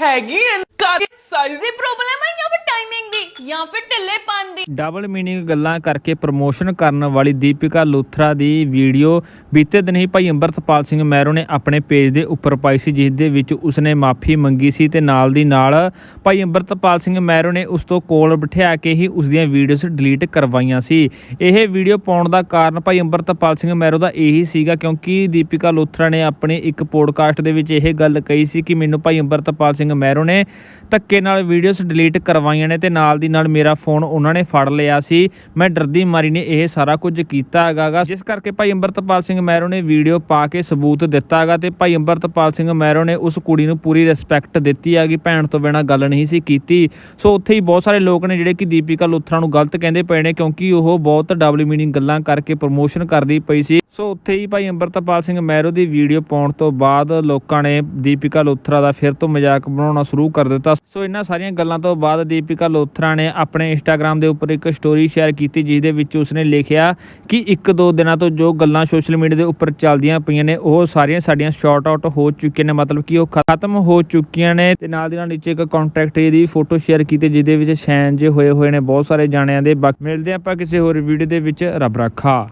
ਹੈਗੀ ਐ ਸਾਈਜ਼ ਦੀ ਪ੍ਰੋਬਲਮ ਜਾਂ ਫਿਰ ਢਿੱਲੇਪਨ ਦੀ। ਡਬਲ ਮੀਨਿੰਗ ਗੱਲਾਂ ਕਰਕੇ ਪ੍ਰਮੋਸ਼ਨ ਕਰਨ ਵਾਲੀ ਦੀਪਿਕਾ ਲੂਥਰਾ ਦੀ ਵੀਡੀਓ ਬੀਤੇ ਦਿਨ ਹੀ ਭਾਈ ਅੰਮ੍ਰਿਤਪਾਲ ਸਿੰਘ ਮਹਿਰੋ ਨੇ ਆਪਣੇ ਪੇਜ ਦੇ ਉੱਪਰ ਪਾਈ ਸੀ, ਜਿਸ ਦੇ ਵਿੱਚ ਉਸਨੇ ਮਾਫੀ ਮੰਗੀ ਸੀ ਤੇ ਨਾਲ ਦੀ ਨਾਲ ਭਾਈ ਅੰਮ੍ਰਿਤਪਾਲ ਸਿੰਘ ਮਹਿਰੋ ਨੇ ਉਸ ਤੋਂ ਕੋਲ ਬਿਠਾ ਕੇ ਹੀ ਉਸ ਦੀਆਂ ਵੀਡੀਓਜ਼ ਡਿਲੀਟ ਕਰਵਾਈਆਂ ਸੀ। ਇਹ ਵੀਡੀਓ ਪਾਉਣ ਦਾ ਕਾਰਨ ਭਾਈ ਅੰਮ੍ਰਿਤਪਾਲ ਸਿੰਘ ਮਹਿਰੋ ਦਾ ਇਹੀ ਸੀਗਾ ਕਿਉਂਕਿ ਦੀਪਿਕਾ ਲੂਥਰਾ ਨੇ ਆਪਣੇ ਇੱਕ ਪੋਡਕਾਸਟ ਦੇ ਵਿੱਚ ਇਹ ਗੱਲ ਕਹੀ ਸੀ ਕਿ ਮੈਨੂੰ ਭਾਈ ਅੰਮ੍ਰਿਤਪਾਲ ਸਿੰਘ ਮਹਿਰੋ ਨੇ ਧੱਕੇ ਨਾਲ ਵੀਡੀਓਜ਼ ਡਿਲੀਟ ਕਰਵਾਈਆਂ ਨੇ ਤੇ ਨਾਲ ਦੀ ਨਾਲ ਮੇਰਾ ਫੋਨ ਉਹਨਾਂ ਨੇ ਫੜ ਲਿਆ ਸੀ। ਮੈਂ ਡਰਦੀ ਮਾਰੀ ਨੇ ਇਹ ਸਾਰਾ ਕੁਝ ਕੀਤਾ ਹੈਗਾਗਾ ਜਿਸ ਕਰਕੇ ਭਾਈ ਅੰਮ੍ਰਿਤਪਾਲ ਸਿੰਘ ਮਹਿਰੋ ਨੇ ਵੀਡੀਓ ਪਾ ਕੇ ਸਬੂਤ ਦਿੱਤਾ ਹੈਗਾ ਤੇ ਭਾਈ ਅੰਮ੍ਰਿਤਪਾਲ ਸਿੰਘ ਮਹਿਰੋ ਨੇ ਉਸ ਕੁੜੀ ਨੂੰ ਪੂਰੀ ਰਿਸਪੈਕਟ ਦਿੱਤੀ ਹੈਗੀ। ਭੈਣ ਤੋਂ ਬਿਨਾ ਗੱਲ ਨਹੀਂ ਸੀ ਕੀਤੀ। ਸੋ ਉੱਥੇ ਹੀ ਬਹੁਤ ਸਾਰੇ ਲੋਕ ਨੇ ਜਿਹੜੇ ਕਿ ਦੀਪਿਕਾ ਲੁਥਰਾ ਨੂੰ ਗਲਤ ਕਹਿੰਦੇ ਪਏ ਨੇ ਕਿਉਂਕਿ ਉਹ ਬਹੁਤ ਡਬਲ ਮੀਨਿੰਗ ਗੱਲਾਂ ਕਰਕੇ ਪ੍ਰਮੋਸ਼ਨ ਕਰਦੀ ਪਈ ਸੀ। ਸੋ ਉੱਥੇ ਹੀ ਭਾਈ ਅੰਮ੍ਰਿਤਪਾਲ ਸਿੰਘ ਮਹਿਰੋ ਦੀ ਵੀਡੀਓ ਪਾਉਣ ਤੋਂ ਬਾਅਦ ਲੋਕਾਂ ਨੇ ਦੀਪਿਕਾ ਲੋਥਰਾ ਦਾ ਫਿਰ ਤੋਂ ਮਜ਼ਾਕ ਬਣਾਉਣਾ ਸ਼ੁਰੂ ਕਰ ਦਿੱਤਾ। ਸੋ ਇਹਨਾਂ ਸਾਰੀਆਂ ਗੱਲਾਂ ਤੋਂ ਬਾਅਦ ਦੀਪਿਕਾ ਲੋਥਰਾ ਨੇ ਆਪਣੇ ਇੰਸਟਾਗ੍ਰam ਦੇ ਉੱਪਰ ਇੱਕ ਸਟੋਰੀ ਸ਼ੇਅਰ ਕੀਤੀ ਜਿਸ ਦੇ ਵਿੱਚ ਉਸਨੇ ਲਿਖਿਆ ਕਿ ਇੱਕ ਦੋ ਦਿਨਾਂ ਤੋਂ ਜੋ ਗੱਲਾਂ ਸੋਸ਼ਲ ਮੀਡੀਆ ਦੇ ਉੱਪਰ ਚੱਲਦੀਆਂ ਪਈਆਂ ਨੇ, ਉਹ ਸਾਰੀਆਂ ਸਾਡੀਆਂ ਸ਼ਾਰਟ ਆਊਟ ਹੋ ਚੁੱਕੀਆਂ ਨੇ, ਮਤਲਬ ਕਿ ਉਹ ਖਤਮ ਹੋ ਚੁੱਕੀਆਂ ਨੇ ਤੇ ਨਾਲ ਦੀ ਨਾਲ ਨੀਚੇ ਇੱਕ ਕੰਟੈਕਟ ਦੀ ਫੋਟੋ ਸ਼ੇਅਰ ਕੀਤੀ ਜਿਸ ਦੇ ਵਿੱਚ ਸ਼ੈਨ ਜੇ ਹੋਏ ਹੋਏ ਨੇ, ਬਹੁਤ ਸਾਰੇ ਜਾਣਿਆਂ ਦੇ। ਬਾਕੀ ਮਿਲਦੇ ਹਾਂ ਆਪਾਂ ਕਿਸੇ ਹੋਰ ਵੀਡੀਓ ਦੇ ਵਿੱਚ, ਰੱਬ ਰੱਖਾ।